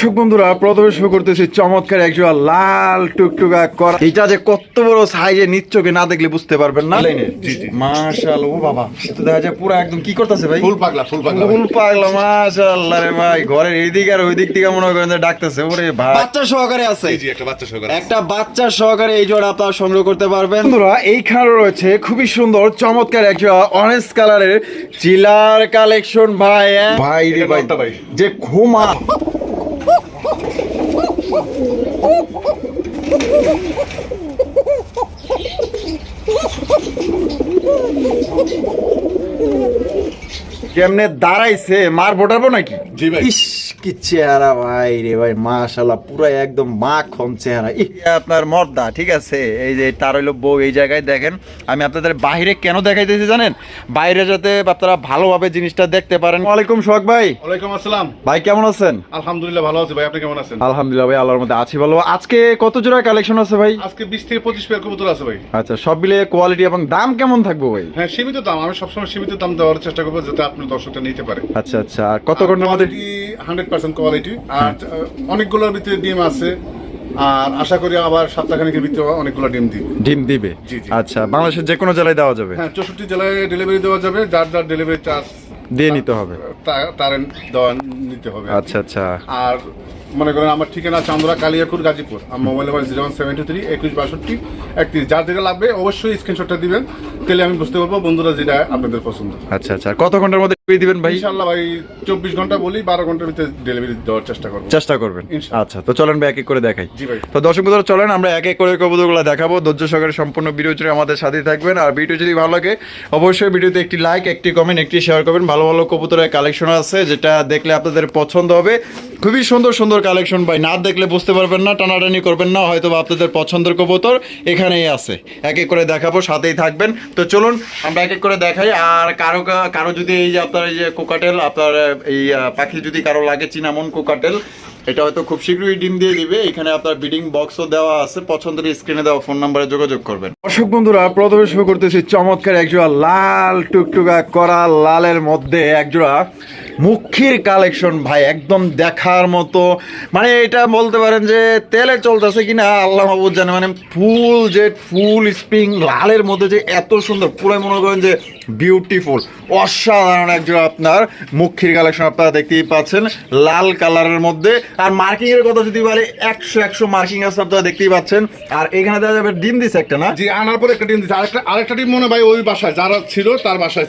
দর্শক বন্ধুরা প্রথমে শুরু করতেছি চমৎকার একজোড়া লাল টুকটুকা করা। এটা যে কত বড় সাইজে নিচ্চকে না দেখলে বুঝতে পারবেন না। মাশাল ও বাবা তো দেখা যায় পুরো একদম কি করতেছে ভাই? ফুল পাগলা ফুল পাগলা ফুল পাগলা মাশাআল্লাহ রে ভাই ঘরের এইদিক আর ওই দিক থেকে মনে করেন যে ডাকতেছে ওরে ভাই। বাচ্চা সহকারে আছে। জি একটা বাচ্চা সহকারে একটা বাচ্চা সহকারে এই জোড়া আপনারা সংগ্রহ করতে পারবেন। বন্ধুরা এইখানে রয়েছে খুবই সুন্দর চমৎকার এক জোড়া অরেঞ্জ কালারের চিলার কালেকশন ভাই হ্যাঁ? ভাই রে ভাই ভাই। যে ঘুমা। কেমনে দাঁড়াইছে? মার ভোটাবো নাকি? জি ভাই। কি চেহারা? ভাই রে ভাই মাশাল্লাহ পুরো একদম মাখন চেহারা। আপনার মর্দা ঠিক আছে? এই যে তার হইল বউ এই জায়গায় দেখেন আমি আপনাদের বাইরে কেন দেখাইতেছি জানেন? বাইরে যাতে আপনারা ভালোভাবে জিনিসটা দেখতে পারেন। ওয়ালাইকুম সোহাগ ভাই। ওয়ালাইকুম আসসালাম। ভাই কেমন আছেন? আলহামদুলিল্লাহ ভালো আছি ভাই। আপনি কেমন আছেন? আলহামদুলিল্লাহ ভাই আল্লাহর মধ্যে আছি ভালো। আজকে কত জোড়া কালেকশন আছে ভাই? আজকে বিশ থেকে পঁচিশ পেয়ার কবুতর আছে ভাই। আচ্ছা সব মিলে কোয়ালিটি এবং দাম কেমন থাকবে ভাই? হ্যাঁ সীমিত দাম। আমি সবসময় সীমিত দাম দেওয়ার চেষ্টা করব যাতে আপনার দর্শকটা নিতে পারে। আচ্ছা আচ্ছা। আর কত ঘণ্টার মধ্যে? হান্ড্রেড পার্সেন্ট কোয়ালিটি আর অনেকগুলোর ভিতরে ডিম আছে। আর আশা করি আবার সপ্তাহখানেকের ভিতরে অনেকগুলো ডিম দিবে। ডিম দিবে। আচ্ছা বাংলাদেশের যে কোনো জেলায় দেওয়া যাবে? হ্যাঁ চৌষট্টি জেলায় ডেলিভারি দেওয়া যাবে। যার যার ডেলিভারি চার্জ দিয়ে নিতে হবে। তার দেওয়া নিতে হবে আচ্ছা আচ্ছা। আর মনে করেন আমার ঠিকানা চান্দরা কালিয়াকুর গাজীপুর। আমার mobile number zero one seven two three একুশ বাষট্টি একত্রিশ। যার যেটা লাগবে অবশ্যই স্ক্রিনশটটা দিবেন তাহলে আমি বুঝতে পারব বন্ধুরা যেটা আপনাদের পছন্দ। আচ্ছা আচ্ছা। কত ঘণ্টার মধ্যে দিয়ে দিবেন ভাই? ইনশাল্লাহ ভাই চব্বিশ ঘণ্টা বলি বারো ঘণ্টার ভিতরে ডেলিভারি দেওয়ার চেষ্টা করব। চেষ্টা করবেন? আচ্ছা তো চলেন ভাই এক এক করে দেখাই। জি ভাই। তো দর্শক বন্ধুরা চলেন আমরা এক এক করে কবুতরগুলো দেখাবো। ধৈর্য সহকারে সম্পূর্ণ ভিডিও জুড়ে আমাদের সাথেই থাকবেন। আর ভিডিও যদি ভালো লাগে অবশ্যই ভিডিওতে একটি লাইক একটি কমেন্ট একটি শেয়ার করবেন। ভালো ভালো কবুতরের কালেকশন আছে যেটা দেখলে আপনাদের পছন্দ হবে। খুবই সুন্দর সুন্দর কালেকশন ভাই, না দেখলে বুঝতে পারবেন না, টানাটানি করবেন না হয়তো আপনাদের পছন্দের কবুতর এখানেই আছে। এক এক করে দেখাবো, সাথেই থাকবেন। তো চলুন, আমরা এক এক করে দেখাই, আর কারও কারও যদি এই যে আপনার এই যে কোকাটেল, আপনার, এই পাখি যদি কারও লাগে চিনামন কোকাটেল, এটা হয়তো খুব শীঘ্রই ডিম দিয়ে দিবে। এখানে আপনার বিডিং বক্সও দেওয়া আছে, পছন্দের স্ক্রিনে দেওয়া ফোন নাম্বারে যোগাযোগ করবেন। দর্শক বন্ধুরা, প্রথমে শুরু করতেছি চমৎকার একজোড়া লাল টুকটুকা করা লালের মধ্যে একজোড়া। মুখির কালেকশন ভাই একদম দেখার মতো। মানে এটা বলতে পারেন যে তেলে চলতেছে কিনা আল্লাহ মাহবুদ জানে। মানে ফুল যে ফুল স্প্রিং লালের মধ্যে যে এত সুন্দর পুরো মনে করেন যে বিউটিফুল অসাধারণ একজোড়া আপনার মুখির কালেকশন আপনারা দেখতেই পাচ্ছেন লাল কালারের মধ্যে। আর মার্কিং এর কথা যদি বলে একশো একশো মার্কিং আছে আপনারা দেখতেই পাচ্ছেন। আর এখানে দেখা যাবে ডিম দিছে একটা না? জি আনার পরে একটা ডিম দিচ্ছে আরেকটা আরেকটা ডিম মনে ভাই ওই বাসায় যারা ছিল তার বাসায়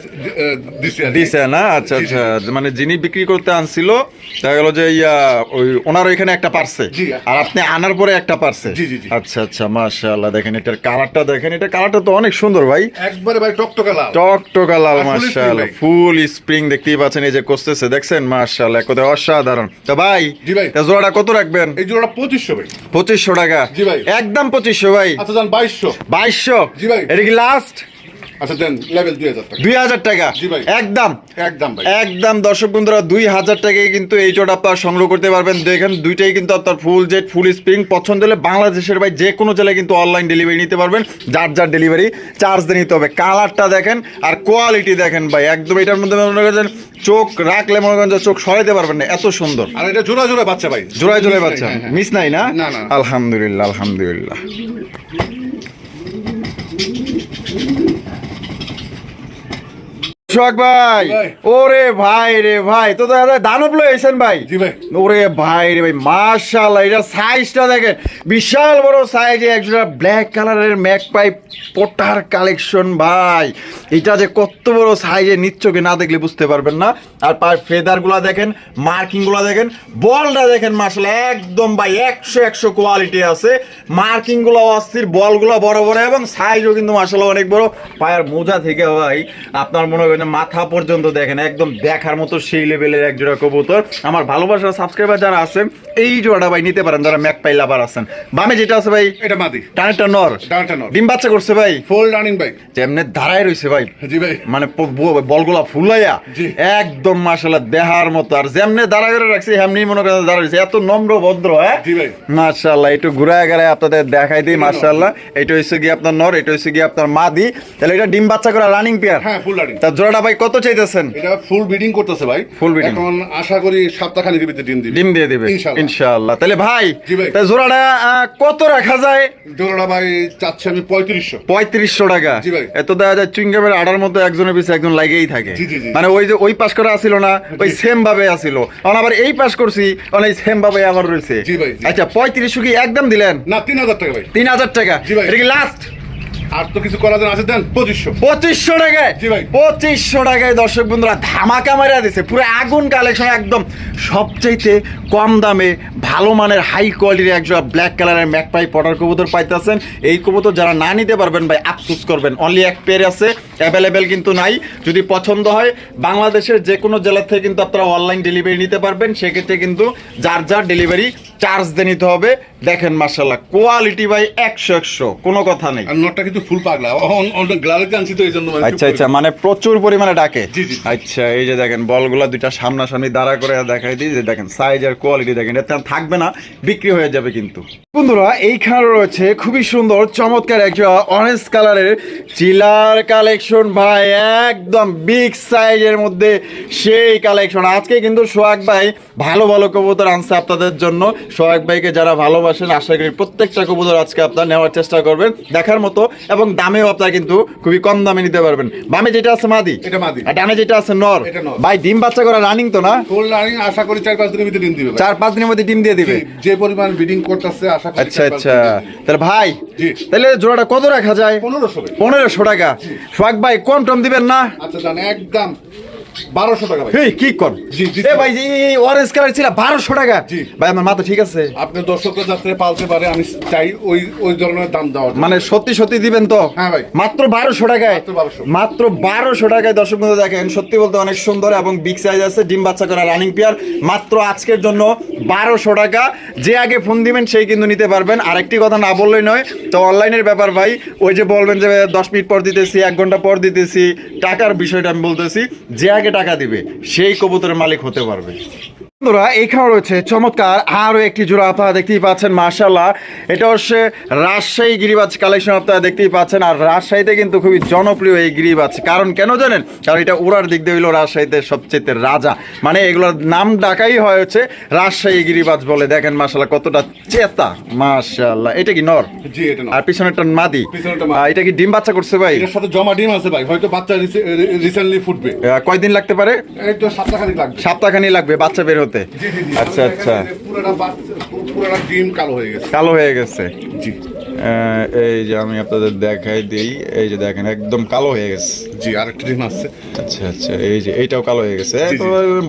দিছে দিছে না? আচ্ছা আচ্ছা মানে যিনি বিক্রি করতে আনছিল দেখা গেল যে ইয়া ওই ওনার ওইখানে একটা পারছে আর আপনি আনার পরে একটা পারছে। আচ্ছা আচ্ছা মাশাআল্লাহ দেখেন এটার কালারটা দেখেন এটা কালারটা তো অনেক সুন্দর ভাই। একবারে ভাই টকটকা লাল। টকটকা লাল মাশাআল্লাহ ফুল স্প্রিং দেখতেই পাচ্ছেন এই যে কষতেছে দেখছেন? মাশাআল্লাহ কথায় অসাধারণ। তো ভাই জি ভাই। তা জোড়াটা কত রাখবেন? এই জোড়াটা পঁচিশশো ভাই। পঁচিশশো টাকা। জি ভাই। একদম পঁচিশশো ভাই। আচ্ছা যান বাইশশো। বাইশশো? জি ভাই। এটা কি লাস্ট আচ্ছা দেন লেভেল টাকা। দুই হাজার টাকা? জি ভাই। একদম? একদম ভাই। একদম দর্শক বন্ধুরা টাকায় কিন্তু এই চোট আপনারা সংগ্রহ করতে পারবেন। দেখেন দুইটাই কিন্তু আপনার ফুল জেট ফুল স্প্রিং পছন্দ হলে বাংলাদেশের ভাই যে কোনো জেলায় কিন্তু অনলাইন ডেলিভারি নিতে পারবেন। যার যার ডেলিভারি চার্জ দিয়ে নিতে হবে। কালারটা দেখেন আর কোয়ালিটি দেখেন ভাই। একদম এটার মধ্যে মনে করেন চোখ রাখলে মনে করেন চোখ সরাইতে পারবেন না। এত সুন্দর। আর এটা জোড়া জোড়া বাচ্চা ভাই। জোড়ায় জোড়ায় বাচ্চা। হ্যাঁ, হ্যাঁ। মিস নাই না। আলহামদুলিল্লাহ আলহামদুলিল্লাহ। ভাই। ওরে ভাই রে ভাই। তো তো দানব লয়েছেন ভাই? ওরে ভাই রে ভাই মাশাআল্লাহ এটা সাইজটা দেখেন। বিশাল বড় সাইজে একজোড়া ব্ল্যাক কালারের পোটার কালেকশন ভাই। এটা যে কত বড় সাইজে না দেখলে বুঝতে পারবেন না। আর পার ফেদারগুলা দেখেন মার্কিংগুলা দেখেন বলটা দেখেন মাশাআল্লাহ একদম ভাই একশো একশো কোয়ালিটি আছে। মার্কিংগুলো অস্থির বলগুলো বড় বড় এবং সাইজও কিন্তু মাশাআল্লাহ অনেক বড়। পায়ের মোজা থেকে ভাই আপনার মনে হয় না মাথা পর্যন্ত দেখেন একদম দেখার মতো সেই লেভেলের এক জোড়া কবুতর। আমার ভালোবাসার সাবস্ক্রাইবার যারা আছেন এই জোড়াটা ভাই নিতে পারেন যারা ম্যাক পাই লাভার আছেন। বামে যেটা আছে ভাই এটা মাদি। টানেরটা নর। ডানটা নর। ডিম বাচ্চা করছে ভাই। ফোল রানিং ভাই যেমনে দাঁড়ায় রয়েছে ভাই। জি ভাই। মানে বলগুলা ফুলাইয়া। একদম মাশাল্লাহ দেহার মতো। আর যেমনে দাঁড়া করে রাখছি এমনি মনে করেন দাঁড়া রয়েছে এত নম্র ভদ্র হ্যাঁ? জি ভাই। মাশাল্লাহ একটু ঘুরায় গেড়ায় আপনাদের দেখাই দিই মাশাল্লাহ এটা হচ্ছে গিয়ে আপনার নর এটা হচ্ছে গিয়ে আপনার মাদি। তাহলে এটা ডিম বাচ্চা করা রানিং পেয়ার হ্যাঁ ফুল রানিং তার জোড়া জোড়াটা ভাই? কত চাইতেছেন? এটা ফুল ব্রিডিং করতেছে ভাই। Full breeding। এখন আশা করি সপ্তাহখানেক ভিতরে ডিম দিবে। ডিম দিয়ে দিবে। ইনশাআল্লাহ। তাহলে ভাই জি ভাই। তা জোড়াটা কত রাখা যায়? জোড়াটা ভাই চাচ্ছে আমি পঁয়ত্রিশশো। পঁয়ত্রিশশো টাকা। জি ভাই। এত দেখা যায় চুইংগামের আড়ার মধ্যে একজনের পিছনে একজন লাগেই থাকে। মানে ওই যে ওই পাশ করে আসিল না ওই সেম ভাবে আসিল। কারণ আবার এই পাশ করছি এই সেম ভাবে আবার রয়েছে আচ্ছা পঁয়ত্রিশশো কি একদম দিলেন? না তিন হাজার টাকা ভাই। তিন হাজার টাকা। এটা কি লাস্ট আর তো কিছু করার জন্য আছে দেন পঁচিশশো। পঁচিশশো টাকায়? জি ভাই। পঁচিশশো টাকায় দর্শক বন্ধুরা ধামাকা মারা দিছে। পুরো আগুন কালেকশন একদম সবচাইতে কম দামে ভালো মানের হাই কোয়ালিটির একজন ব্ল্যাক কালারের ম্যাকপাই পটার কবুতর পাইতেছেন। এই কবুতর যারা না নিতে পারবেন ভাই আফসুস করবেন। অনলি এক পেয়ার আছে। অ্যাভেলেবেল কিন্তু নাই। যদি পছন্দ হয় বাংলাদেশের যে কোনো জেলা থেকে কিন্তু আপনারা অনলাইন ডেলিভারি নিতে পারবেন। সেক্ষেত্রে কিন্তু যার যার ডেলিভারি চার্জ দিয়ে নিতে হবে। দেখেন মার্শাল্লাহ কোয়ালিটি বাই একশো একশো কোনো কথা নেই। আর নটটা কিন্তু ফুল পাগলা। আনছি তো এই জন্য মানে আচ্ছা আচ্ছা মানে প্রচুর পরিমাণে ডাকে। আচ্ছা এই যে দেখেন বলগুলা দুইটা সামনাসামনি দাঁড়া করে দেখাই দিই। যে দেখেন সাইজ আর কোয়ালিটি দেখেন এটা থাকবে না বিক্রি হয়ে যাবে কিন্তু। বন্ধুরা এইখানে রয়েছে খুবই সুন্দর চমৎকার একটা অরেঞ্জ কালারের চিলার কালেকশন ভাই একদম বিগ সাইজের মধ্যে সেই কালেকশন আজকে কিন্তু সোহাগ ভাই ভালো ভালো কবুতর আনছে আপনাদের জন্য। সোহাগ ভাইকে যারা ভালোবাসেন আশা করি প্রত্যেকটা কবুতর আজকে আপনারা নেওয়ার চেষ্টা করবেন দেখার মতো এবং দামেও আপনারা কিন্তু খুবই কম দামে নিতে পারবেন। বামে যেটা আছে মাদি? এটা মাদি। আর ডানে যেটা আছে নর? এটা নর। ভাই ডিম বাচ্চা করা রানিং তো না? ফুল রানিং আশা করি চার পাঁচ দিনের মধ্যে ডিম দিবে চার পাঁচ দিনের মধ্যে ডিম দিয়ে দিবে? যে পরিমাণ ব্রিডিং করতেছে আশা করি আচ্ছা আচ্ছা। তাহলে ভাই। তাহলে জোড়াটা কত রাখা যায়? পনেরোশো পনেরোশো টাকা। সোহাগ ভাই কম টম দিবেন না? আচ্ছা জান একদম। বারোশো টাকা ভাই। কি কর? জি, জি, এ ভাই এই অরেঞ্জ কালার ছিল বারোশো টাকা। জি। ভাই আমার মাথা ঠিক আছে? আপনি দর্শকরা যাতে পালতে পারে আমি চাই ওই ওই ধরনের দাম মানে সত্যি সত্যি দিবেন তো? হ্যাঁ ভাই। মাত্র বারোশো টাকায়? মাত্র 1200 মাত্র বারোশো টাকায় দর্শক বন্ধু দেখেন সত্যি বলতে অনেক সুন্দর এবং বিগ সাইজ আছে ডিম বাচ্চা করা রানিং পেয়ার মাত্র আজকের জন্য বারোশো টাকা। যে আগে ফোন দিবেন সেই কিন্তু নিতে পারবেন। আরেকটি কথা না বললেই নয় তো অনলাইনের ব্যাপার ভাই ওই যে বলবেন যে দশ মিনিট পর দিতেছি এক ঘণ্টা পর দিতেছি টাকার বিষয়টা আমি বলতেছি যে আগে টাকা দিবে সেই কবুতরের মালিক হতে পারবে। বন্ধুরা এখানে রয়েছে চমৎকার আরও একটি জোড়া আপনারা দেখতেই পাচ্ছেন মার্শাল্লাহ এটা হচ্ছে রাজশাহী গিরিবাজ কালেকশন আপনারা দেখতেই পাচ্ছেন আর রাজশাহীতে কিন্তু খুবই জনপ্রিয় এই গিরিবাজ। কারণ কেন জানেন? কারণ এটা ওড়ার দিক দিয়ে হইল রাজশাহীতে সবচেয়ে রাজা। মানে এগুলোর নাম ডাকাই হয় হচ্ছে রাজশাহী গিরিবাজ বলে। দেখেন মার্শাল্লাহ কতটা চেতা। মার্শাল্লাহ এটা কি নর? আর পিছনেরটা মাদি। এটা কি ডিম বাচ্চা করছে ভাই? এটার সাথে জমা ডিম আছে ভাই। হয়তো বাচ্চা রিসেন্টলি ফুটবে। কয়দিন লাগতে পারে? সপ্তাহখানিক লাগবে। সপ্তাহখানি লাগবে বাচ্চা বের হতে। জি। আচ্ছা আচ্ছা। পুরোটা পুরোটা ডিম কালো হয়ে গেছে। কালো হয়ে গেছে। জি। এই যে আমি আপনাদের দেখাই দিই। এই যে দেখেন একদম কালো হয়ে গেছে। জি আরেকটা ডিম আছে। আচ্ছা আচ্ছা এই যে এইটাও কালো হয়ে গেছে।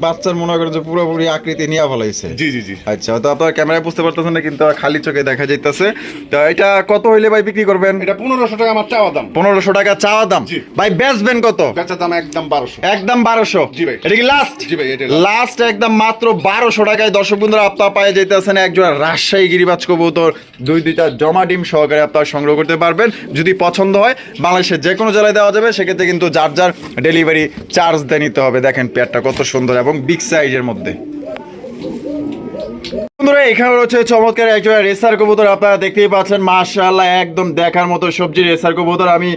বাচ্চার মনে করেন যে পুরোপুরি আকৃতি নিয়ে ফলাইছে। জি জি জি। আচ্ছা তো আপনার ক্যামেরায় বুঝতে পারতেছেন না কিন্তু খালি চোখে দেখা যাইতেছে। তো এটা কত হইলে ভাই বিক্রি করবেন? এটা পনেরোশো টাকা আমার চাওয়া দাম। পনেরোশো টাকা চাওয়া দাম? ভাই বেচবেন কত? বেচার দাম একদম বারোশো। একদম বারোশো? জি ভাই। এটা কি লাস্ট জি ভাই, last। লাস্ট একদম মাত্র বারোশো টাকায়। দর্শক বন্ধুরা আপনার পায়ে যেতেছেন একজন রাজশাহী গিরিবাজ কবুতর দুই দুইটা জমা ডিম সহকারে আপনারা সংগ্রহ করতে পারবেন। যদি পছন্দ হয়, বাংলাদেশের যে কোনো জেলায় দেওয়া যাবে, সেক্ষেত্রে কিন্তু যার যার ডেলিভারি চার্জ দিয়ে নিতে হবে। দেখেন পেয়ারটা কত সুন্দর এবং বিগ সাইজের মধ্যে। বন্ধুরা এখানে রয়েছে চমৎকার একজন রেসার কবুতর। আপনারা দেখতেই পাচ্ছেন মাশাআল্লাহ একদম দেখার মতো সবজি রেসার কবুতর। আমি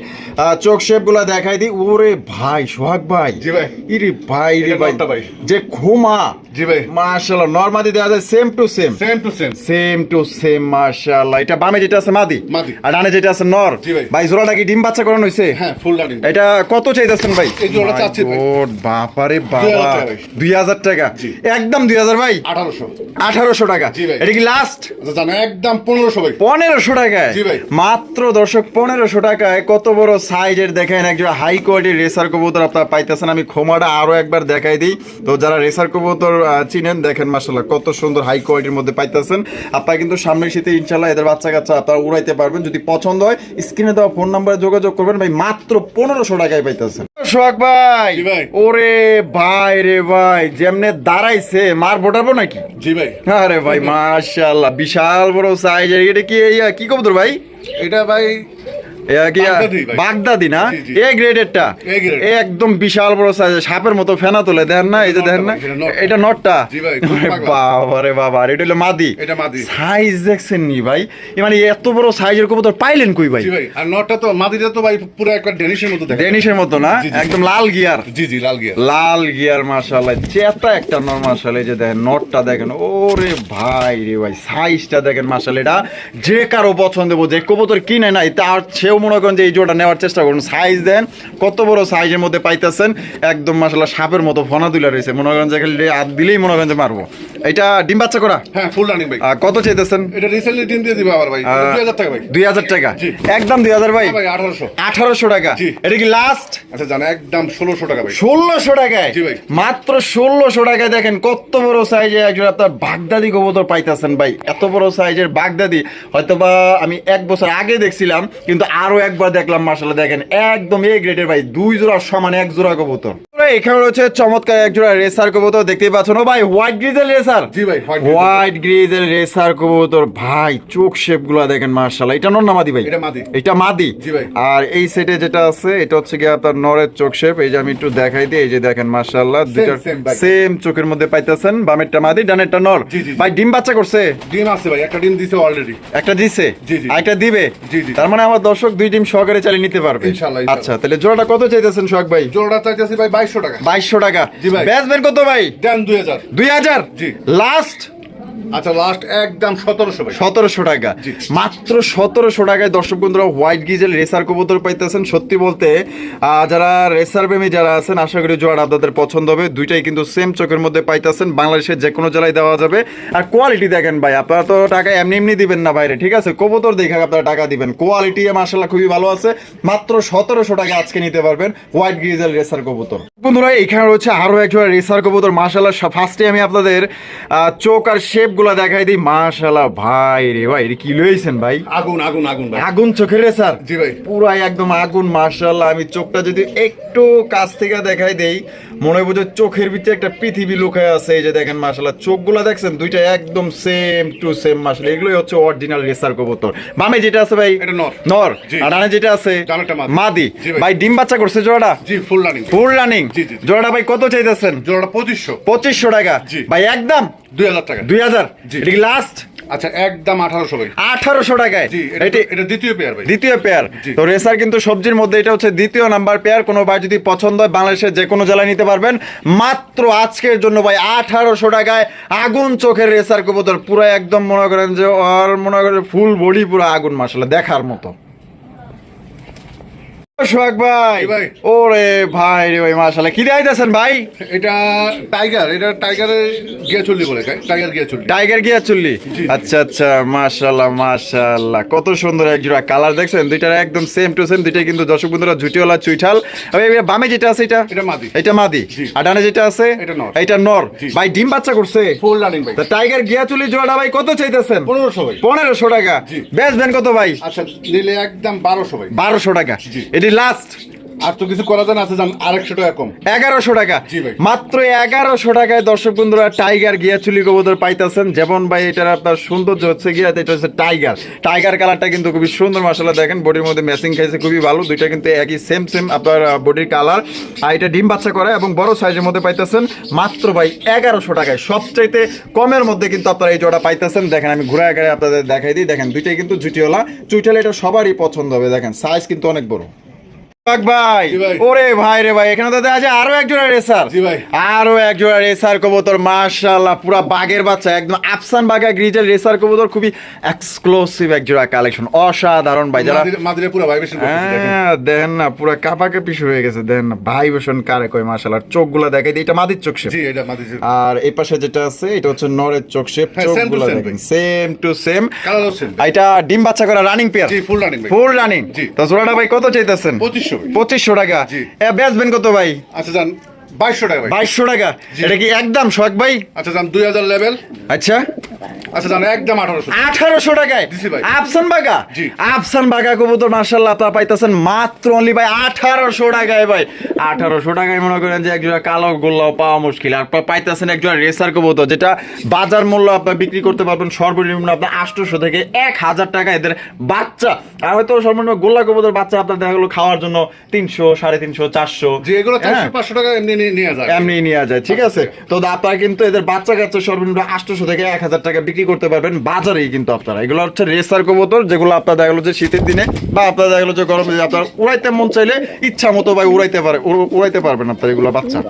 চোখ শেপগুলা দেখাই দিই। ওরে ভাই সোহাগ ভাই। জি ভাই। ইরে ভাই রে এটা ভাই। যে ঘুমা জি ভাই। মাশাআল্লাহ নরমাদি দেওয়া যায় same to same same to same same to same মাশাআল্লাহ। এটা বামে যেটা আছে মাদি। মাদি। আর ডানে যেটা আছে নর। জি ভাই। ভাই জোড়াটা কি ডিম বাচ্চা করানো হয়েছে হ্যাঁ ফুল এটা কত চাইতেছেন ভাই? এই জোড়া চাচ্ছি ভাই। বাপারে বাবা। টাকা ভাই। দুই হাজার টাকা। একদম দুই হাজার ভাই। আঠারোশো। আঠারোশো টাকা ভাই। এটা কি লাস্ট একদম পনেরোশো ভাই। পনেরোশো টাকায়? মাত্র দর্শক পনেরোশো টাকায়। কত বড় সাইজের দেখেন একজন হাই কোয়ালিটির রেসার কবুতর আপনারা পাইতেছেন। আমি খোমাটা আরও একবার দেখাই দিই। তো যারা রেসার কবুতর চিনেন দেখেন মাসাল্লাহ কত সুন্দর হাই কোয়ালিটির মধ্যে পাইতেছেন। আপনারা কিন্তু সামনের শীতে ইনশাল্লাহ এদের বাচ্চা কাচ্চা আপনারা উড়াইতে পারবেন। যদি পছন্দ হয় স্ক্রিনে দেওয়া ফোন নাম্বারে যোগাযোগ করবেন। ভাই মাত্র পনেরোশো টাকায় পাইতেছেন। সোহাগ ভাই। জি ভাই। ওরে ভাই রে ভাই যেমনে দাঁড়াইছে মার ভোটাবো নাকি? জি ভাই। আরে ভাই মাশাআল্লাহ বিশাল বড় সাইজ এটা কি কি কবুতর ভাই? এটা ভাই বাগদাদি না। এ গ্রেডেরটা এ একদম বিশাল বড় সাইজ সাপের মতো ফেনা তুলে না? এই যে দেখেন না? এটা নটটা। এটা। বাবা রে বাবা হলো মাদি। সাইজ দেখছেন নি ভাই? মানে এত বড় সাইজের কবুতর পাইলেন কই ভাই? আর নটটা তো মাদিটা তো ভাই পুরো একটা ডেনিশের মতো ডেনিশের মতো না। একদম লাল গিয়ার জি জি লাল গিয়া লাল গিয়ার মাশাআল্লাহ। চেতা একটা নর মাশাআল্লাহ। এই যে দেখেন নটটা দেখেন। ওরে ভাই রে ভাই সাইজটা দেখেন মাশাআল্লাহ। এটা যে কারও পছন্দ হবে যে কবুতর কিনে নাই তার সেও মনে করেন যে এই জোড়া নেওয়ার চেষ্টা করুন। সাইজ দেন কত বড় সাইজের মধ্যে পাইতেছেন একদম মাশাআল্লাহ সাপের মতো ফনা দুলা রয়েছে। মনে করেন যে খালি হাত দিলেই মনে করেন যে মারবো। এটা ডিম বাচ্চা করা? হ্যাঁ ফুল রানিং ভাই কত চাইতেছেন? এটা রিসেন্টলি ডিম দিয়ে দিবে আবার ভাই। আহ, দুই হাজার টাকা ভাই। দুই হাজার টাকা? জি। একদম দুই হাজার ভাই? হ্যাঁ ভাই আঠারোশো। আঠারোশো টাকা? জি। এটা কি লাস্ট আচ্ছা জানা একদম ষোলোশো টাকা ভাই। ষোলোশো টাকায়? জি ভাই। মাত্র ষোলোশো টাকায় দেখেন কত বড় সাইজের একজন আপনার বাগদাদি কবুতর পাইতেছেন ভাই। এত বড় সাইজের বাগদাদি। হয়তো বা আমি এক বছর আগে দেখছিলাম কিন্তু আরও একবার দেখলাম মার্শাল্লাহ দেখেন, একদম এ গ্রেডের ভাই, দুই জোড়া সমান এক জোড়া কবুতর। এখানে রয়েছে চমৎকার এক জোড়া রেসার কবুতর দেখতেই পাচ্ছেন। ও ভাই হোয়াইট গ্রিজেল রেসার? জি ভাই, হোয়াইট গ্রিজেল। রেসার কবুতর ভাই চোখ শেপগুলা দেখেন মার্শাল্লাহ এটা নর না মাদি ভাই? এটা মাদি। এটা মাদি? আর এই সেটে যেটা আছে এটা হচ্ছে গিয়ে আপনার নরের চোখ শেপ এই যে আমি একটু দেখাই দিই এই যে দেখেন দুইটা সেম চোখের মধ্যে পাইতেছেন বামেরটা মাদি ডানেরটা নর। ভাই ডিম বাচ্চা করছে? ডিম আছে ভাই একটা ডিম দিছে অলরেডি একটা দিছে। আর একটা দিবে। তার মানে আমার দর্শক দুই ডিম সহকারে চালিয়ে নিতে পারবে। আচ্ছা তাহলে জোড়াটা কত চাইতেছেন সোহাগ ভাই? জোড়া চাইতেছি ভাই বাইশশো টাকা। বাইশশো টাকা। বেচবেন কত ভাই? দেন দুই হাজার। দুই হাজার? জি। লাস্ট? আচ্ছা লাস্ট একদম সতেরোশো সতেরোশো টাকা। মাত্র সতেরোশো টাকায় দর্শক বন্ধুরা হোয়াইট গিজেল রেসার কবুতর পাইতেছেন। সত্যি বলতে যারা রেসার প্রেমী যারা আছেন আশা করি জোয়ার আপনাদের পছন্দ হবে। দুইটাই কিন্তু সেম চোখের মধ্যে পাইতেছেন। বাংলাদেশের যে কোনো জেলায় দেওয়া যাবে। আর কোয়ালিটি দেখেন ভাই আপনারা তো টাকা এমনি এমনি দিবেন না বাইরে ঠিক আছে? কবুতর দেখে আপনারা টাকা দিবেন। কোয়ালিটি মার্শাল্লাহ খুবই ভালো আছে। মাত্র সতেরোশো টাকা আজকে নিতে পারবেন হোয়াইট গিজেল রেসার কবুতর। বন্ধুরা এখানে রয়েছে আরও একজন রেসার কবুতর। মার্শাল্লাহ ফার্স্টে আমি আপনাদের আহ, চোখ আর শেপ গুলা দেখাই দিই মার্শাল্লাহ ভাই রে ভাই কি লইছেন ভাই? আগুন আগুন আগুন ভাই। আগুন চোখের রেসার জি ভাই। পুরাই একদম আগুন মার্শাল্লাহ আমি চোখটা যদি একটু কাছ থেকে দেখাই দেই মনে বুঝে চোখের ভিতরে একটা পৃথিবী লুকায় আছে এই যে দেখেন মার্শাল্লাহ চোখগুলো দেখছেন? দুইটা একদম সেম টু সেম মার্শাল্লাহ এগুলোই হচ্ছে অরিজিনাল রেসার কবুতর। বামে যেটা আছে ভাই এটা নর। নর। আর ডানে যেটা আছে মাদি। ভাই। ডিম বাচ্চা করছে জোড়াটা? জি ফুল রানিং ফুল রানিং। জোড়াটা ভাই কত চাইতেছেন? জোড়াটা পঁচিশশো। পঁচিশশো টাকা। ভাই একদম দুই হাজার টাকা। দুই হাজার? এটা কি লাস্ট আচ্ছা একদম আঠারোশো আঠারোশো টাকায়? এটি এটা দ্বিতীয় পেয়ার ভাই। দ্বিতীয় পেয়ার তো রেসার কিন্তু সবজির মধ্যে এটা হচ্ছে দ্বিতীয় নাম্বার পেয়ার কোনো ভাই যদি পছন্দ হয় বাংলাদেশের যে কোনো জেলায় নিতে পারবেন। মাত্র আজকের জন্য ভাই আঠারোশো টাকায় আগুন চোখের রেসার কবুতর। পুরো একদম মনে করেন যে আর মনে করেন ফুল বডি পুরো আগুন মাসালা দেখার মতো। সোহাগ ভাই। ওরে ভাই রে ভাই মাসালা কি দেখাইতেছেন ভাই? এটা টাইগার এটা টাইগারের গিয়া চল্লি বলে টাইগার গিয়া চল্লি। টাইগার গিয়া চুল্লি? আচ্ছা আচ্ছা মাশাল্লাহ মাশাল্লাহ কত সুন্দর এক জোড়া। কালার দেখছেন? দুইটার একদম সেম টু সেম দুইটাই কিন্তু দর্শক বন্ধুরা ঝুটিওয়ালা চুইঠাল। বামে যেটা আছে এটা? এটা মাদি। এটা মাদি। আর ডানে যেটা আছে? এটা নর। এটা নর। ভাই ডিম বাচ্চা করছে। ফুল রানিং ভাই। টাইগার গিয়া চুলি জোড়াটা ভাই কত চাইতেছেন? পনেরোশো ভাই। পনেরোশো টাকা। বেচবেন কত ভাই? আচ্ছা নিলে একদম বারোশো ভাই। বারোশো টাকা। জি। লাস্ট আর তো কিছু করা যায় না আছে যান আরেকশো টাকা কম। এগারোশো টাকা। জি ভাই। মাত্র এগারোশো টাকায় দর্শক বন্ধুরা টাইগার গিয়া চুলি কবুতর পাইতেছেন। যেমন ভাই এটার আপনার সৌন্দর্য হচ্ছে গিয়া এটা হচ্ছে টাইগার। টাইগার কালারটা কিন্তু খুবই সুন্দর মশলা দেখেন বডির মধ্যে ম্যাচিং খাইছে খুবই ভালো। দুইটা কিন্তু একই সেম সেম আপনার বডির কালার আর এটা ডিম বাচ্চা করে এবং বড় সাইজের মধ্যে পাইতেছেন। মাত্র ভাই এগারোশো টাকায়। সবচাইতে কমের মধ্যে কিন্তু আপনারা এই জোড়া পাইতেছেন। দেখেন আমি ঘুরে আগে আপনাদের দেখাই দিই। দেখেন দুইটাই কিন্তু জুটিওলা চুইটালে এটা সবারই পছন্দ হবে দেখেন সাইজ কিন্তু অনেক বড়। ভাই। ভাই। ওরে ভাই রে ভাই এখানে তো দেখা যায় আরও এক জোড়া রেসার। জি ভাই। আরও এক জোড়া রেসার কবুতর মাশাআল্লাহ পুরা বাগের বাচ্চা একদম আফসান বাগা গ্রিজেল রেসার কবুতর খুবই এক্সক্লুসিভ এক জোড়া কালেকশন অসাধারণ ভাই যারা মাদিরে- মাদিরে পুরো ভাইব্রেশন হ্যাঁ দেখেন না পুরা কাপাকাপি শুরু হয়ে গেছে দেখেন না কারে কয় মাশাআল্লাহ চোখগুলা দেখাই দিই এটা মাদির চোখ। জি এটা মাদিরে আর এই পাশে যেটা আছে এটা হচ্ছে নরের চোখ শেপ চোখগুলা দেখেন সেম টু সেম কালার এটা ডিম বাচ্চা করা রানিং পেয়ার জি ফুল রানিং ফুল রানিং জি। তো জোড়াটা ভাই কত চাইতেছেন? পঁচিশশো পঁচিশশো টাকা। বেচবেন কত ভাই? আচ্ছা যান। বাইশশো টাকা বাইশশো টাকা? এটা কি একদম শখ ভাই? আচ্ছা যান দুই হাজার লেভেল। আচ্ছা। আচ্ছা একদম আঠারোশো। আঠারোশো টাকায়? আফসান বাগা। আফসান বাগা কবুতর মার্শাল্লাহ আপনারা পাইতেছেন মাত্র অনলি ভাই আঠারোশো টাকায় ভাই। আঠারোশো টাকায় মনে করেন যে একজোড়া কালো গোল্লাও পাওয়া মুশকিল। আর পাইতেছেন একজোড়া রেসার কবুতর যেটা বাজার মূল্য আপনার বিক্রি করতে পারবেন সর্বনিম্ন আপনার আটশোশো থেকে এক হাজার টাকা এদের বাচ্চা। আর হয়তো সর্বনিম্ন গোল্লা কবুতর বাচ্চা আপনার দেখা গেলো খাওয়ার জন্য তিনশো সাড়ে তিনশো চারশো। যে এগুলো চারশো হ্যাঁ। পাঁচশো টাকা এমনি এমনি নেওয়া যায় ঠিক আছে? তো আপনারা কিন্তু এদের বাচ্চা কাচ্চা সর্বনিম্ন আটশোশো থেকে এক হাজার টাকা বিক্রি করতে পারবেন বাজারেই কিন্তু আপনারা। এগুলো হচ্ছে রেসার কবুতর যেগুলো আপনার দেখা গেলো যে শীতের দিনে বা আপনার দেখা গেলো যে দিনে আপনার উড়াইতে মন চাইলে ইচ্ছা মতো ভাই উড়াইতে পারে উড়াইতে পারবেন আপনার এগুলো বাচ্চা।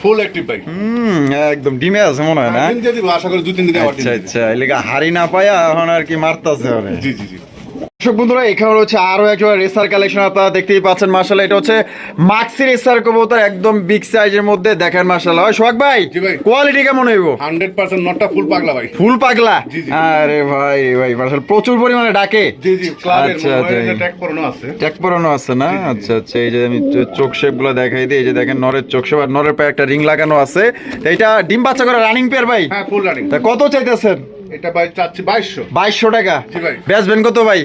ফুল অ্যাক্টিভ ভাই হুম একদম ডিমে আছে মনে হয় না? আশা করি দুই তিন দিনে আচ্ছা আচ্ছা এলাকা হাড়ি না পায়া এখন আর কি মারতাছে জি জি জি। দর্শক বন্ধুরা এখানে রয়েছে আরও একজন রেসার কালেকশন আপনারা দেখতেই পাচ্ছেন। মার্শাল এটা হচ্ছে মাক্সি রেসার কবুতর একদম বিগ সাইজের মধ্যে। দেখেন মার্শাল হয় সোহাগ ভাই কোয়ালিটি কেমন হইব? হান্ড্রেড পার্সেন্ট নটটা ফুল পাগলা ভাই। ফুল পাগলা। আরে ভাই ভাই মার্শাল প্রচুর পরিমাণে ডাকে। জি জি ক্লাবের আচ্ছা, আচ্ছা। ট্যাগ করানো আছে। ট্যাগ পরানো আছে না? আচ্ছা আচ্ছা এই যে আমি চোখ শেপগুলো দেখাই দিই এই যে দেখেন নরের চোখ শেপ আর নরের পায়ে একটা রিং লাগানো আছে। এটা ডিম বাচ্চা করে রানিং পেয়ার ভাই? হ্যাঁ ফুল রানিং তা কত চাইতেছেন? এটা ভাই চাচ্ছি বাইশশো। বাইশশো টাকা। জি ভাই। বেচবেন কত ভাই?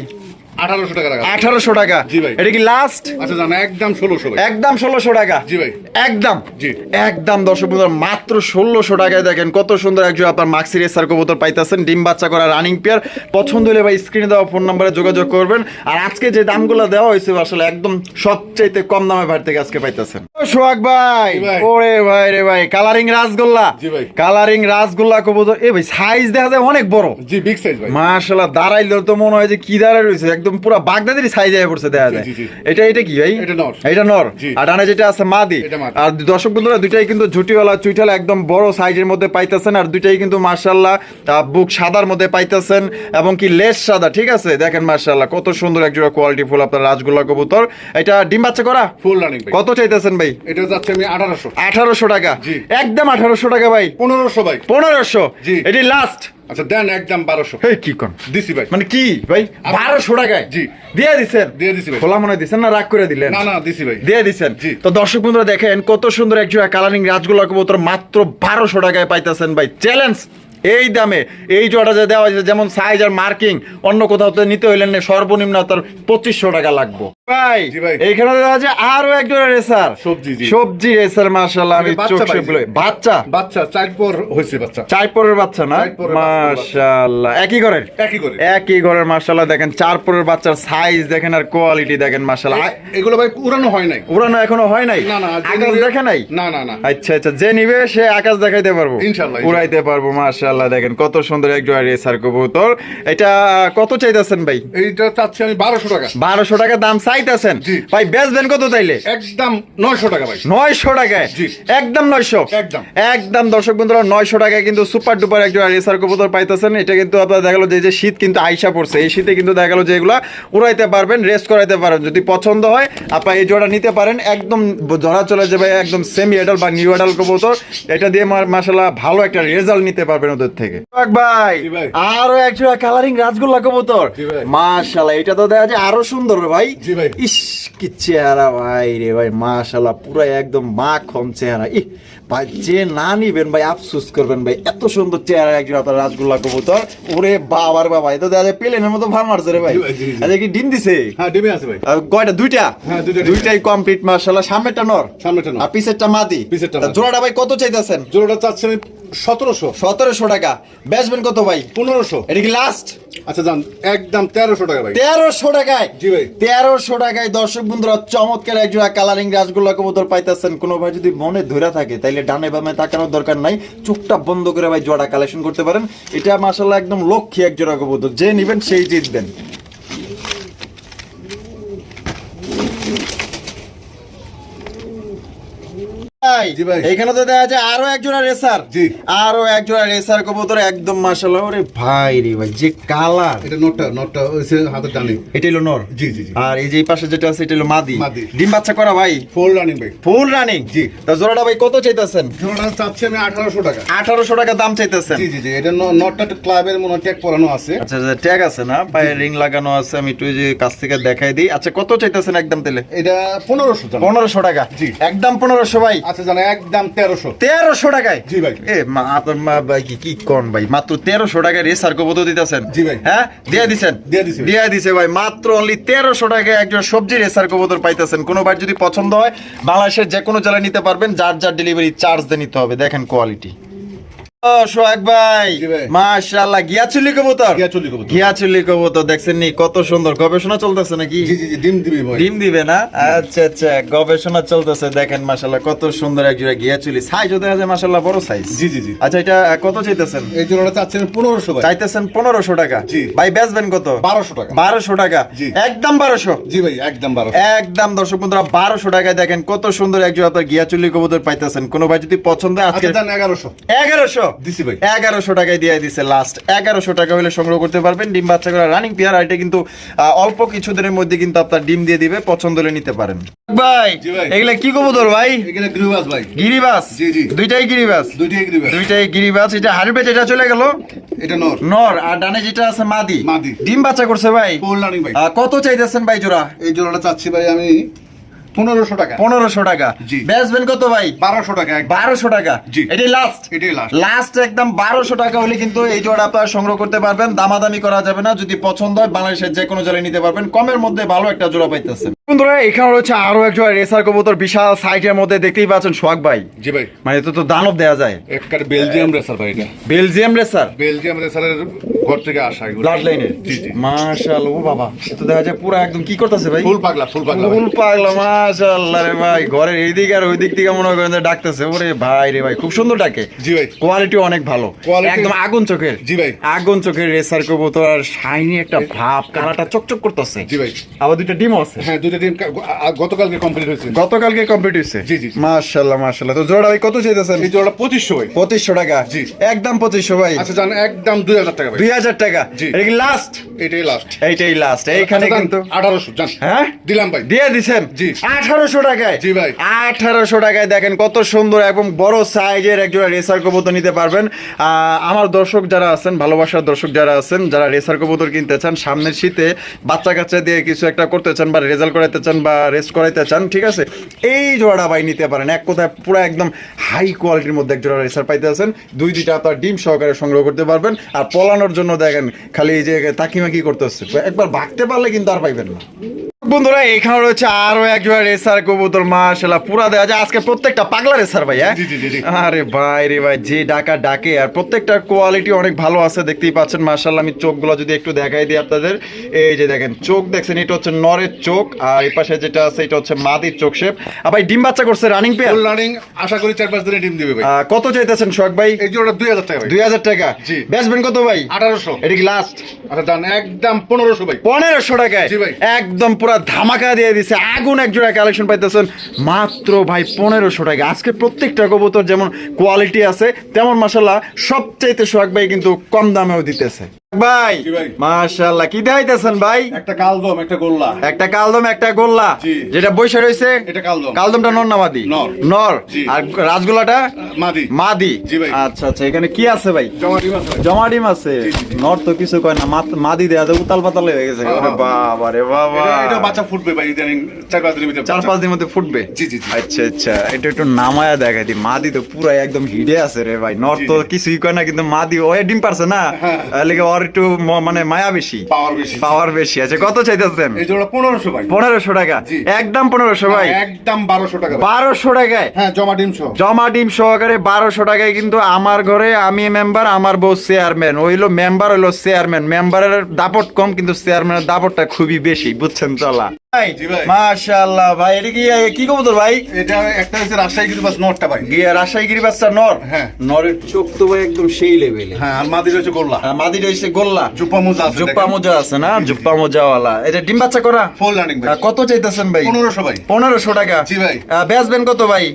আঠারোশো টাকা আঠারোশো টাকা। জি ভাই। এটা কি লাস্ট আচ্ছা জানা একদম ষোলোশো একদম ষোলোশো টাকা। জি ভাই। একদম। জি। একদম দর্শক বন্ধুরা মাত্র ষোলোশো টাকায় দেখেন কত সুন্দর একজন আপনার মাক্সি রেসার কবুতর পাইতেছেন। ডিম বাচ্চা করা রানিং পেয়ার পছন্দ হলে ভাই স্ক্রিনে দেওয়া ফোন নাম্বারে যোগাযোগ করবেন। আর আজকে যে দামগুলো দেওয়া হয়েছে আসলে একদম সবচাইতে কম দামে ভাই থেকে আজকে পাইতেছেন। সোহাগ ভাই। ভাই। ওরে ভাই রে ভাই। কালারিং রাসগোল্লা জি ভাই। কালারিং রাসগোল্লা কবুতর। এ ভাই সাইজ দেখা যায় অনেক বড়। জি বিগ সাইজ ভাই। মাশাআল্লাহ দাঁড়াইলে তো মনে হয় যে কি দাঁড়ায় রয়েছে। একদম পুরো বাগদাদের সাইজ হয়ে পড়ছে দেখা যায়। এটা এটা কি ভাই? এটা নর। এটা নর। আর ডানে যেটা আছে মাদি। আর দর্শক বন্ধুরা দুইটাই কিন্তু ঝুটিওয়ালা চুইটালা একদম বড় সাইজের মধ্যে পাইতেছেন। আর দুইটাই কিন্তু মাশাআল্লাহ আহ, বুক সাদার মধ্যে পাইতেছেন এবং কি লেস সাদা ঠিক আছে? দেখেন মার্শাল্লাহ কত সুন্দর একজোড়া কোয়ালিটি ফুল আপনার রাজগোল্লা কবুতর। এটা ডিম বাচ্চা করা? ফুল রানিং কত চাইতেছেন ভাই? এটা যাচ্ছে আমি আঠারোশো। আঠারোশো টাকা। একদম আঠারোশো টাকা ভাই। পনেরোশো ভাই। পনেরোশো। জি। এটি লাস্ট আচ্ছা দেন একদম বারোশো। এই কি কোন? দিছি ভাই। মানে কি ভাই? বারোশো টাকায়? জি। দিয়ে দিচ্ছেন দিয়ে দিছি ভাই। খোলা মনে দিচ্ছেন না রাগ করে দিলেন? না না দিছি ভাই। দিয়ে দিচ্ছেন জি। তো দর্শক বন্ধুরা দেখেন কত সুন্দর একজোড়া কালারিং রাজগোল্লা কবুতর মাত্র বারোশো টাকায় পাইতেছেন ভাই। চ্যালেঞ্জ এই দামে। এই জোড়া যে দেওয়া হয়েছে যেমন সাইজ আর মার্কিং অন্য কোথাও তো নিতে হইলেন না সর্বনিম্ন তার পঁচিশশো টাকা লাগবে। ভাই এইখানে দেখা যাচ্ছে আরও এক জোড়া রেসার। সবজি, সবজি রেসার মার্শাল্লাহ আমি চোখ পাইছি। সেপ লই- বাচ্চা? বাচ্চা চার পর বাচ্চা। চার বাচ্চা না? চার পরের বাচ্চা, মাশাআল্লাহ একই ঘরের? একই করে একই ঘরের মার্শাল্লাহ দেখেন চার বাচ্চার সাইজ দেখেন আর কোয়ালিটি দেখেন মার্শাল্লাহ এগুলো ভাই উড়ানো হয় নাই। উড়ানো এখনও হয় নাই? না না যে আকাশ নিবে- দেখে নাই? না না না। আচ্ছা আচ্ছা যে নিবে সে আকাশ দেখাইতে পারব। ইনশাআল্লাহ, উড়াইতে পারব মাশাআল্লাহ দেখেন কত সুন্দর এক জোড়া রেসার কবুতর। এটা কত চাইতেছেন ভাই? এইটা চাচ্ছি আমি বারোশো টাকা। বারোশো টাকা দাম চাইতেছেন। ভাই বেচবেন কত চাইলে একদম নয়শো টাকা ভাই। নয়শো টাকায়? একদম নয়শো? একদম। একদম দর্শক বন্ধুরা নয়শো টাকায় কিন্তু সুপার ডুপার একজন রেসার কবুতর পাইতেছেন। এটা কিন্তু আপনার দেখা গেলো যে যে শীত কিন্তু আইসা পড়ছে। এই শীতে কিন্তু দেখা গেলো যে এগুলা উড়াইতে পারবেন রেস্ট করাইতে পারেন যদি পছন্দ হয় আপনার এই জোড়া নিতে পারেন। একদম ধরা চলে যাবে একদম সেমি এডাল বা নিউ এডাল কবুতর। এটা দিয়ে মাসাল্লাহ ভালো একটা রেজাল্ট নিতে পারবেন ওদের থেকে। ভাই। আরও এক জোড়া কালারিং রাজগোল্লা কবুতর। মাশাল্লাহ এটা তো দেখা যায় আরও সুন্দর ভাই। জি ভাই। ইস কি চেহারা ভাই রে ভাই মাশাল্লাহ পুরো একদম মাখন চেহারা। ই ভাই যে না নিবেন ভাই আফসোস করবেন ভাই এত সুন্দর চেহারা একজন আপনার রাজগোল্লা কবুতর। ওরে বাবার বাবা এটা দেখা যায় প্লেনের মতো ভার মারছে রে ভাই। আচ্ছা কি ডিম দিছে? হ্যাঁ ডিমে আছে ভাই। কয়টা? দুইটা? হ্যাঁ, দুইটা দুইটাই কমপ্লিট মাশাল্লাহ সামনেটা নর। সামনেটা নর। আর পিছেরটা মাদি। পিছেরটা জোড়াটা ভাই কত চাইতেছেন? জোড়াটা চাচ্ছি আমি সতেরোশো। সতেরোশো টাকা। বেচবেন কত ভাই? পনেরোশো। এটা কি লাস্ট আচ্ছা যান একদম তেরোশো টাকা ভাই। তেরোশো টাকায়? জি ভাই। তেরোশো টাকায় দর্শক বন্ধুরা চমৎকার একজোড়া কালারিং রাসগোল্লা কবুতর পাইতেছেন। কোনো ভাই যদি মনে ধরে থাকে তাইলে ডানে বামে তাকানোর দরকার নাই। চোখটা বন্ধ করে ভাই জোড়া কালেকশন করতে পারেন। এটা মাসাল্লাহ একদম লক্ষ্মী এক জোড়া কবুতর। যে নিবেন সেই জিতবেন। ভাই এখানে তো দেখা যায় আরও এক রেসার। জি। আরও এক রেসার কবুতর একদম মাশাআল্লাহ। ওরে ভাই রে ভাই যে কালার। এটা নোটটা নোটটা হচ্ছে হাতের ডানে। এটা হলো নর? জি জি জি। আর এই যে পাশে যেটা আছে এটা হলো মাদি। মাদি। ডিম বাচ্চা করা ভাই? ফোর রানিং ভাই। ফুল রানিং জি। তা জোড়াটা ভাই কত চাইতেছেন? জোড়াটা চাচ্ছি আমি আঠারোশো টাকা। দাম চাইতেছেন। জি জি জি। এটা নটটা ক্লাবের মনে ট্যাগ পরানো আছে। আচ্ছা আচ্ছা ট্যাগ আছে না? পায়ে রিং লাগানো আছে আমি একটু যে কাছ থেকে দেখাই দিই। আচ্ছা কত চাইতেছেন একদম তেলে এটা পনেরোশো টাকা। পনেরোশো টাকা। জি। একদম পনেরোশো ভাই। আচ্ছা জানা একদম তেরোশো। তেরোশো টাকায়? জি ভাই। এ মা আপনার ভাই কি কি কোন ভাই? মাত্র তেরোশো টাকায় রেসার কবত দিতেছেন? জি ভাই। হ্যাঁ? দিয়ে দিছেন? দিয়ে দিছে দিয়ে দিছে ভাই। মাত্র অনলি তেরোশো টাকায় একজন সবজি রেসার কবতর পাইতেছেন। কোনো বার যদি পছন্দ হয় বাংলাদেশের যে কোনো জেলায় নিতে পারবেন। যার যার ডেলিভারি চার্জ দিয়ে নিতে হবে। দেখেন কোয়ালিটি সোহাগ ভাই মাশাআল্লাহ গিয়াচুলি কবুতর? গিয়াচুলি কবুতর। গিয়াচুলি কবুতর দেখছেন নি কত সুন্দর গবেষণা চলতেছে নাকি? জি জি জি ডিম দিবি ডিম দিবে না? আচ্ছা আচ্ছা গবেষণা চলতেছে দেখেন মাশাল্লাহ কত সুন্দর এক জোড়া গিয়াচুলি। সাইজও দেখা যায় মাশাল্লাহ বড় সাইজ জি জি জি। আচ্ছা এটা কত চাইতেছেন? এই জোড়াটা চাচ্ছেন পনেরোশো ভাই। চাইতেছেন পনেরোশো টাকা। জি। ভাই বেচবেন কত? বারোশো টাকা। বারোশো টাকা। একদম বারোশো। জি ভাই একদম একদম দর্শক বন্ধুরা বারোশো টাকায় দেখেন কত সুন্দর এক জোড়া আপনার গিয়াচুলি কবুতর পাইতেছেন। কোনো ভাই যদি পছন্দ আজকে আচ্ছা এগারোশো। এগারোশো। দিছি ভাই। এগারোশো টাকায় দিয়ে দিছে লাস্ট এগারোশো টাকা হলে সংগ্রহ করতে পারবেন। ডিম বাচ্চা করে রানিং পেয়ার আর এটা কিন্তু অল্প কিছুদিনের মধ্যে কিন্তু আপনার ডিম দিয়ে দিবে পছন্দ হলে নিতে পারেন। ভাই এগুলা কি কবুতর ভাই? গ্রিবাস ভাই। গিরিবাস? জি, জি। দুইটাই গিরিবাস? দুইটাই গ্রিবাস। দুইটাই গিরিবাস। এটা হারবে যেটা চলে গেল? এটা নর। নর। আর ডানে যেটা আছে মাদি? মাদি। ডিম বাচ্চা করছে ভাই? ভাই। কত চাইতেছেন ভাই জোড়া? এই জোড়াটা চাচ্ছি ভাই আমি পনেরোশো টাকা। পনেরোশো টাকা। জি। বেচবেন কত ভাই? বারোশো টাকা বারোশো টাকা। জি। এটাই লাস্ট এটাই লাস্ট লাস্ট একদম বারোশো টাকা হলে কিন্তু এই জোড়া আপনারা সংগ্রহ করতে পারবেন। দামাদামি করা যাবে না। যদি পছন্দ হয় বাংলাদেশের যে কোনো জেলায় নিতে পারবেন। কমের মধ্যে ভালো একটা জোড়া পাইতেছেন। বন্ধুরা এখানে রয়েছে আরও এক জোড়া রেসার কবুতর বিশাল সাইজের মধ্যে দেখতেই পাচ্ছেন সোহাগ ভাই। জি ভাই। মানে তো দানব দেয়া যায়। একবার বেলজিয়াম রেসার ভাই এটা। বেলজিয়াম রেসার বেলজিয়াম রেসারের ঘর থেকে আসা এগুলো। ব্লাড লাইনের জি জি। মাশাআল্লাহ ও বাবা তো দেখা যায় পুরো একদম কি করতেছে ভাই? ফুল পাগলা ফুল পাগলা ফুল পাগলা মাশাআল্লাহ রে ভাই। ঘরের এইদিক আর ওই দিক থেকে মনে করেন ডাকতেছে। ওরে ভাই রে ভাই খুব সুন্দর ডাকে। জি ভাই। কোয়ালিটি অনেক ভালো। একদম আগুন চোখের। জি ভাই। আগুন চোখের রেসার কবুতর আর শাইনি একটা ভাব কালারটা চকচক করতেছে। জি ভাই। আবার দুইটা ডিম আছে। হ্যাঁ দুইটা গতকালকে কমপ্লিট হয়েছে? গতকালকে কমপ্লিট হয়েছে? জি, জি। মাশাআল্লাহ মাশাআল্লাহ তো জোড়া ভাই কত চাইতেছেন? এই জোড়া পঁচিশশো ভাই। পঁচিশশো টাকা। জি। একদম পঁচিশশো ভাই। আচ্ছা জান একদম দুই হাজার টাকা ভাই। দুই হাজার টাকা। জি। এটা কি লাস্ট এটাই লাস্ট এইটাই লাস্ট এইখানে কিন্তু আঠারোশো জান। হ্যাঁ? দিলাম ভাই। দিয়ে দিছেন? জি। আঠারোশো টাকায়? জি ভাই। আঠারোশো টাকায় দেখেন কত সুন্দর এবং বড় সাইজের একজোড়া রেসার কবুতর নিতে পারবেন। আমার দর্শক যারা আছেন ভালোবাসার দর্শক যারা আছেন যারা রেসার কবুতর কিনতে চান সামনের শীতে বাচ্চা কাচ্চা দিয়ে কিছু একটা করতে চান বা রেজাল্ট করাইতে চান বা রেস্ট করাইতে চান ঠিক আছে? এই জোড়াটা ভাই নিতে পারেন। এক কথায় পুরো একদম হাই কোয়ালিটির মধ্যে এক জোড়া রেসার পাইতে আছেন। দুই দুইটা আপনার ডিম সহকারে সংগ্রহ করতে পারবেন। আর পলানোর জন্য দেখেন খালি এই যে তাকিমাকি করতে হচ্ছে? একবার ভাগতে পারলে কিন্তু আর পাইবেন না। বন্ধুরা এখানে রয়েছে আরও এক জোড়া রেসার কবুতর মাশাআল্লাহ পুরা দেওয়া যায়। আজকে প্রত্যেকটা পাগলা রেসার ভাই হ্যাঁ। আরে ভাই রে ভাই যে ডাকা ডাকে আর প্রত্যেকটা কোয়ালিটি অনেক ভালো আছে দেখতেই পাচ্ছেন মাশাআল্লাহ আমি চোখগুলো যদি একটু দেখাই দিই আপনাদের। এই যে দেখেন চোখ দেখছেন এটা হচ্ছে নরের চোখ আর এই পাশে যেটা আছে এটা হচ্ছে মাদির চোখ শেপ আর ভাই ডিম বাচ্চা করছে রানিং পেয়ার রানিং আশা করি চার পাঁচ দিনে ডিম দিবে ভাই। কত চাইতেছেন সোহাগ ভাই? এই জোড়া দুই হাজার টাকা ভাই। দুই হাজার টাকা? জি। বেচবেন কত ভাই? আঠারোশো। এটা কি লাস্ট আচ্ছা জান একদম পনেরোশো ভাই। পনেরোশো টাকায়? জি ভাই। একদম পুরো ধামাকা দিয়ে দিছে। আগুন এক জোড়া কালেকশন পাইতেছেন। মাত্র ভাই পনেরোশো টাকা। আজকে প্রত্যেকটা কবুতর যেমন কোয়ালিটি আছে, তেমন মাসাল্লাহ সবচাইতে সোহাগ ভাই কিন্তু কম দামেও দিতেছে। ভাই কি দেখাইতেছেন ভাই? একটা কালদম একটা গোল্লা। একটা কালদম একটা গোল্লা। যেটা বৈশা রয়েছে এটা কালদম। কালদমটা নর না মাদি? নর। নর। আর রাজগোলাটা মাদি। মাদি। আচ্ছা আচ্ছা এখানে কি আছে ভাই? জমা ডিম আছে নর তো কিছু কয় না মাদি দেয়া যায় উতাল পাতাল হয়ে গেছে। হ্যাঁ, হ্যাঁ। বাবা রে বাবা। এটা- বাচ্চা ফুটবে ভাই ইদানিং চার পাঁচ দিনের ভিতরে চার পাঁচ দিনের মধ্যে ফুটবে? জি, জি, জি। আচ্ছা আচ্ছা এটা একটু নামায়া দেখাই দি মাদি তো পুরো একদম হিডে আছে রে ভাই। নর তো কিছুই কয় না কিন্তু মাদি ও ডিম পারছে না। হ্যাঁ। লেগে ওর একটু মানে মায়া বেশি। পাওয়ার বেশি পাওয়ার বেশি আছে। কত চাইতেছেন? এই জোড়া পনেরোশো ভাই। পনেরোশো টাকা। একদম পনেরোশো ভাই। একদম বারোশো টাকা। বারোশো টাকায়? হ্যাঁ জমা ডিম সহ। জমা ডিম সহকারে বারোশো টাকায় কিন্তু আমার ঘরে আমি মেম্বার আমার বউ চেয়ারম্যান ওইলো মেম্বার হইল চেয়ারম্যান মেম্বারের দাপট কম কিন্তু চেয়ারম্যানের দাপটটা খুবই বেশি। বুঝছেন চলা। মাশাআল্লাহ ভাই এটা কি কি কবুতর ভাই? এটা একটা হচ্ছে রাজশাহী কিন্তু বাস ভাই। গিয়ে রাজশাহী গিরি বাচ্চা নর? হ্যাঁ। নরের চোখ তো ভাই একদম সেই লেভেলে হ্যাঁ আর মাদির হচ্ছে গোল্লা। মাদিটা হচ্ছে গোল্লা। জুপা মোজা আছে জুপ্পা মোজা আছে না? জুপ্পা মোজাওয়ালা এটা ডিম বাচ্চা করা? ফুল রানিং ভাই কত চাইতেছেন ভাই? পনেরোশো ভাই। পনেরোশো টাকা? জি ভাই। বেচবেন কত ভাই?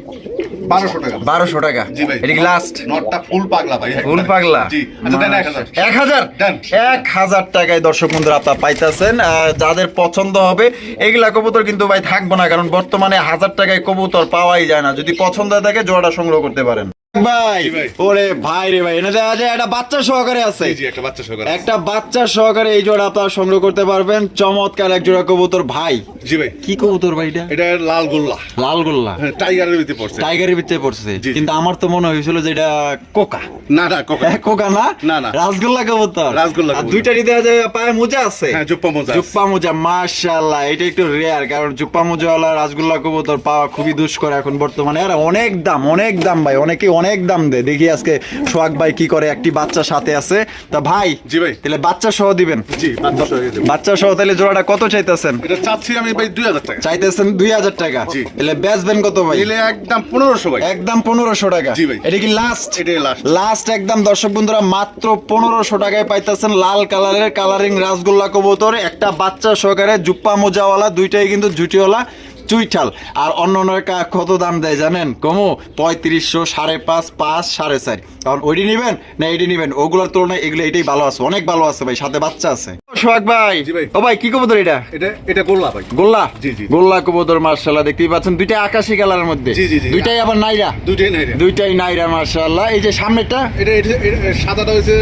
বারোশো টাকা। বারোশো টাকা। জি ভাই। এটা লাস্ট নটটা ফুল পাগলা ভাই। ফুল পাগলা? জি। আচ্ছা দেন এক হাজার। এক হাজার? দেন। এক হাজার টাকায় দর্শক বন্ধুরা আপনার পাইতেছেন। যাদের পছন্দ হবে এগুলা কবুতর কিন্তু ভাই থাকব না কারণ বর্তমানে হাজার টাকায় কবুতর পাওয়াই যায় না। যদি পছন্দ থাকে জোড়াটা সংগ্রহ করতে পারেন। ভাই ওরে ভাই রে ভাই এনে দেখা একটা বাচ্চা সহকারে আছে। জি জি একটা বাচ্চা সহকারে একটা বাচ্চা সহকারে এই জোড়া আপনারা সংগ্রহ করতে পারবেন। চমৎকার এক জোড়া কবুতর ভাই। জি ভাই। কি কবুতর ভাই এটা? এটা লাল গোল্লা। লাল গোল্লা। হ্যাঁ টাইগারের ভিতরে পড়ছে। টাইগারের ভিতরে পড়ছে। কিন্তু আমার তো মনে হয়েছিল যে এটা কোকা। না হ্যাঁ, কোকা না? না, না। রাসগোল্লা কবুতর। রাসগোল্লা আর দুইটারই দেওয়া যায় পায়ে মোজা আছে। হ্যাঁ জুপ্পা মোজা। জুপ্পা মোজা মাশাআল্লাহ এটা একটু রেয়ার কারণ জুপ্পা মোজাওয়ালা রাসগোল্লা কবুতর পাওয়া খুবই দুষ্কর এখন বর্তমানে। আর অনেক দাম অনেক দাম ভাই অনেকে অনেক দাম দেয়। দেখি আজকে সোহাগ ভাই কি করে একটি বাচ্চা সাথে আছে। তা ভাই জি ভাই। তাহলে বাচ্চা সহ দিবেন। জি বাচ্চা সহ তাহলে জোড়াটা কত চাইতেছেন? এটা চাচ্ছি আমি ভাই দুই হাজার টাকা। চাইতেছেন দুই হাজার টাকা। জি। তাহলে বেচবেন কত ভাই? নিলে একদম পনেরোশো ভাই। একদম পনেরোশো টাকা। জি ভাই। এটা কি লাস্ট এটাই লাস্ট লাস্ট একদম দর্শক বন্ধুরা মাত্র পনেরোশো টাকায় পাইতেছেন লাল কালারের কালারিং রাসগোল্লা কবুতর। একটা বাচ্চা সহকারে জুপ্পা মোজাওয়ালা দুইটাই কিন্তু জুটিওয়ালা চুইঠাল। আর অন্য অন্য কত দাম দেয় জানেন? কমো পঁয়ত্রিশশো সাড়ে পাঁচ পাঁচ সাড়ে চার। কারণ ওইটি নিবেন না এটি নিবেন? ওগুলোর তুলনায় এগুলো এটাই ভালো আছে অনেক ভালো আছে ভাই সাথে বাচ্চা আছে। সোহাগ ভাই ও ভাই কি কবুতর এটা? এটা এটা গোল্লা ভাই। গোল্লা? জি, জি। গোল্লা কবুতর মার্শাল্লাহ দেখতেই পাচ্ছেন। দুইটা আকাশি কালারের মধ্যে। জি, জি, জি। দুইটাই আবার নাইরা? দুইটাই নাই দুইটাই নাইরা মার্শাল্লাহ এই যে সামনেটা এটা সাদাটা হয়েছে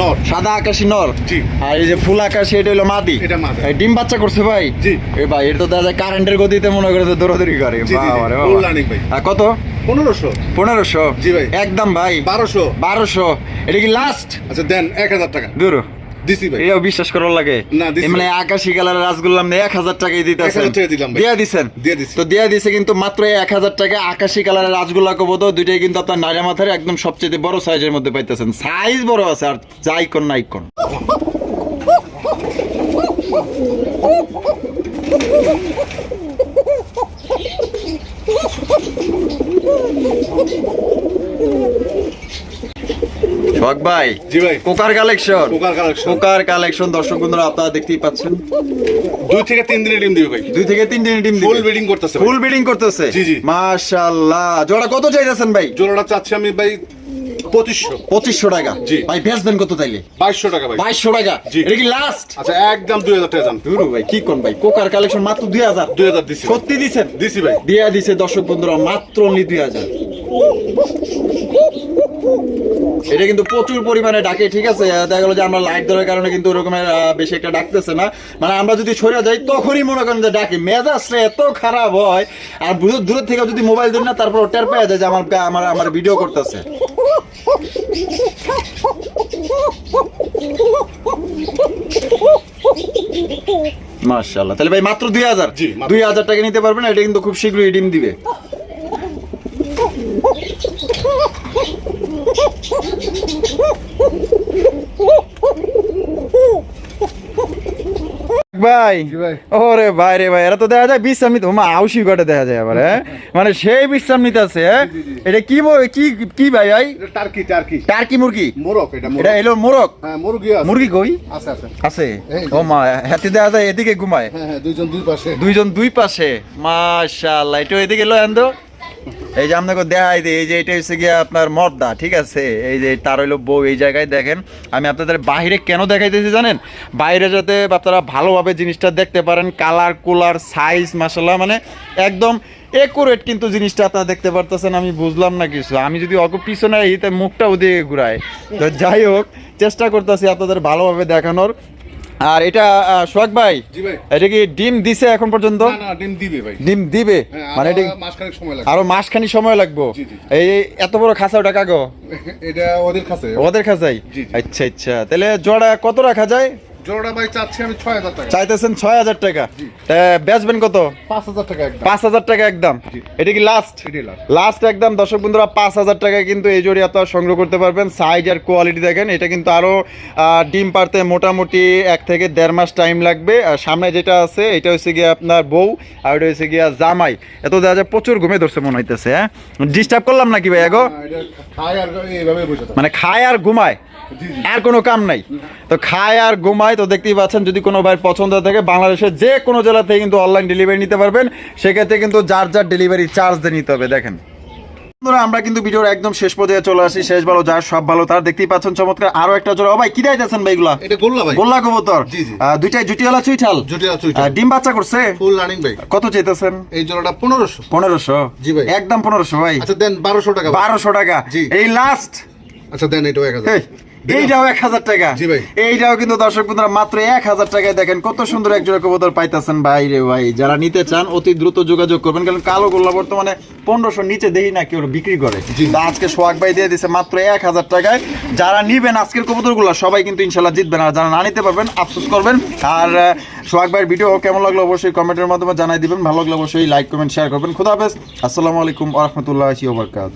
নট সাদা আকাশি নর? জি। আর এই যে ফুল আকাশি এটা হলো মাদি? এটা মাদি। এই ডিম বাচ্চা করছে ভাই? জি। এ ভাই এটা তো দেখা যায় কারেন্টের গতিতে মনে করে তো দৌড়াদৌড়ি করে। কত? পনেরোশো। পনেরোশো? জি ভাই। একদম ভাই। বারোশো। বারোশো। এটা কি লাস্ট আচ্ছা দেন এক হাজার টাকা। দূর দিছি ভাই। এটাও বিশ্বাস করার লাগে। মানে আকাশি কালারের রাসগোল্লা আপনি এক হাজার টাকাই দিতে 1000 টাকা দিলাম ভাই। দিয়া দিছেন। তো দিয়া দিছে কিন্তু মাত্র এক হাজার টাকা আকাশি কালারের রাসগোল্লা কবো তো দুইটাই কিন্তু আপনার নাইরা মাথার একদম সবচেয়ে বড় সাইজের মধ্যে পাইতেছেন। সাইজ বড় আছে আর যাই কোন নাই কোন শখ ভাই জি ভাই। Cocker collection cocker collection cocker collection দর্শক বন্ধুরা আপনারা দেখতেই পাচ্ছেন। দুই থেকে তিন দিনে ডিম দিবে ভাই। দুই থেকে তিন দিনের টিম ফুল ব্রিডিং করতেছে। ফুল ব্রিডিং করতেছে। জি, জি। মাশাআল্লাহ। জোড়া কত চাইতেছেন ভাই? জোড়াটা চাচ্ছি আমি ভাই পঁচিশশো। পঁচিশশো টাকা। জি। ভাই বেচবেন কত তাইলে? বাইশশো টাকা ভাই। বাইশশো টাকা। জি। এটা কি লাস্ট আচ্ছা একদম দুই হাজার টাকা ভাই কি কোন ভাই? কোকার কালেকশন মাত্র দুই হাজার। দুই হাজার দিছি। সত্যি দিছেন? দিছি ভাই। দিয়া দিছে দর্শক বন্ধুরা মাত্র অনলি দুই হাজার। এটা কিন্তু প্রচুর পরিমাণে ডাকে ঠিক আছে? দেখা গেলো যে আমরা লাইট দেওয়ার কারণে কিন্তু ওরকমের বেশি একটা ডাকতেছে না। মানে আমরা যদি সরে যাই তখনই মনে করেন যে ডাকে। মেজাজটা এত খারাপ হয়। আর দূর দূর থেকে যদি মোবাইল দিন না তারপর টের পেয়ে যায় যে আমার আমার আমার ভিডিও করতেছে। মার্শাল্লাহ তাহলে ভাই মাত্র দুই হাজার। দুই হাজার টাকা নিতে পারবেন এটা কিন্তু খুব শীঘ্রই ডিম দিবে। ভাই। ভাই। ওরে ভাই রে ভাই এরা তো দেখা যায় বিশ্রাম নিতে ওমা আউসি ঘটে দেখা যায় আবার হ্যাঁ? মানে সেই বিশ্রাম নিতে আছে হ্যাঁ? এটা কি কি কি ভাই ভাই? এটা টার্কি টার্কি। টার্কি মুরগি? মোরক এটা এটা এলো মোরক হ্যাঁ মুরগি আছে। মুরগি কই? আছে আছে। আছে? ও মা হাতে দেখা যায় এদিকে ঘুমায়। হ্যাঁ দুইজন দুই পাশে। দুইজন দুই পাশে। মাশাআল্লাহ এটা এদিকে লো আন্দো এই যে আপনাকে দেখাই দিই, এই যে এটা হচ্ছে গিয়ে আপনার মর্দা, ঠিক আছে? এই যে তার হইল বউ, এই জায়গায় দেখেন, আমি আপনাদের বাইরে কেন দেখাইতেছি জানেন? বাইরে যাতে আপনারা ভালোভাবে জিনিসটা দেখতে পারেন, কালার, কুলার, সাইজ মাসাল্লাহ মানে একদম একুরেট কিন্তু জিনিসটা আপনারা দেখতে পারতেছেন, আমি বুঝলাম না কিছু। আমি যদি অল্প পিছনে এই মুখটা ওদিকে ঘুরাই। তো যাই হোক, চেষ্টা করতেছি আপনাদের ভালোভাবে দেখানোর। আর এটা সোহাগ ভাই? এটা কি ডিম দিছে এখন পর্যন্ত? ডিম দিবে ভাই। ডিম দিবে? হ্যাঁ মানে আরও মাসখানি সময় লাগবে। এই এত বড় খাঁচা ওটা কাগো? এটা ওদের খাঁচাই ওদের খাঁচাই। আচ্ছা আচ্ছা। তাহলে জোড়া কত রাখা যায়? জোড়াটা ভাই চাচ্ছি আমি ছয় হাজার টাকা। চাইতেছেন টাকা। বেচবেন কত? টাকা একদম। টাকা এটা কি লাস্ট লাস্ট একদম। দর্শক বন্ধুরা টাকায় কিন্তু এই জোড়ি আপনারা সংগ্রহ করতে পারবেন। সাইজ আর কোয়ালিটি দেখেন। এটা কিন্তু আরও ডিম পারতে মোটামুটি এক থেকে দেড় মাস টাইম লাগবে। আর সামনে যেটা আছে এটা হচ্ছে গিয়ে আপনার বউ আর এটা হচ্ছে গিয়া জামাই। এত দেখা যায় প্রচুর ঘুমে ধরছে মনে হইতেছে হ্যাঁ? ডিস্টার্ব করলাম নাকি ভাই এগো মানে খায় আর ঘুমায়। আর কোনো কাম নাই। তো খায় আর ঘুমায় তো দেখতেই পাচ্ছেন যদি কোনো ভাই পছন্দ থাকে বাংলাদেশের যে কোনো জেলা থেকে কিন্তু অনলাইন ডেলিভারি নিতে পারবেন। সেক্ষেত্রে কিন্তু যার যার ডেলিভারি চার্জ দিয়ে নিতে হবে দেখেন। বন্ধুরা, আমরা কিন্তু ভিডিওর একদম শেষ পর্যায়ে চলে আসি। শেষ ভালো যার সব ভালো তার দেখতেই পাচ্ছেন চমৎকার আরও একটা জোড়া। ভাই কি দিতেছেন ভাই এগুলা? এটা গোল্লা ভাই। গোল্লা কবুতর। জি, জি। দুইটাই জুটিওয়ালা চুইঠাল জুটি আছে আহ, ডিম বাচ্চা করছে? ফুল রানিং ভাই। কত চাইতেছেন? এই জোড়াটা পনেরোশো। পনেরোশো? জি ভাই। একদম পনেরোশো ভাই। আচ্ছা দেন বারোশো টাকা। বারোশো টাকা। জি। এই লাস্ট আচ্ছা দেন এক হাজার। এইটাও এক হাজার টাকা। এইটাও কিন্তু দর্শক বন্ধুরা মাত্র এক হাজার টাকায় দেখেন কত সুন্দর একজোড়া কবুতর পাইতেছেন ভাই রে ভাই। যারা নিতে চান অতি দ্রুত যোগাযোগ করবেন কারণ কালো গোল্লা বর্তমানে পনেরোশো নিচে দেখি না কেউ বিক্রি করে। আজকে সোহাগ ভাই দিয়ে দিছে মাত্র এক হাজার টাকায়। যারা নিবেন আজকের কবুতরগুলো সবাই কিন্তু ইনশাল্লাহ জিতবেন আর যারা না নিতে পারবেন আফসোস করবেন। আর সোহাগ ভাইয়ের ভিডিও কেমন লাগল অবশ্যই কমেন্টের মাধ্যমে জানাই দিবেন। ভালো লাগল অবশ্যই লাইক কমেন্ট শেয়ার করবেন। খুদা হাফেজ। আসসালামু আলাইকুম আহমতুল্লাহ ওবরকাত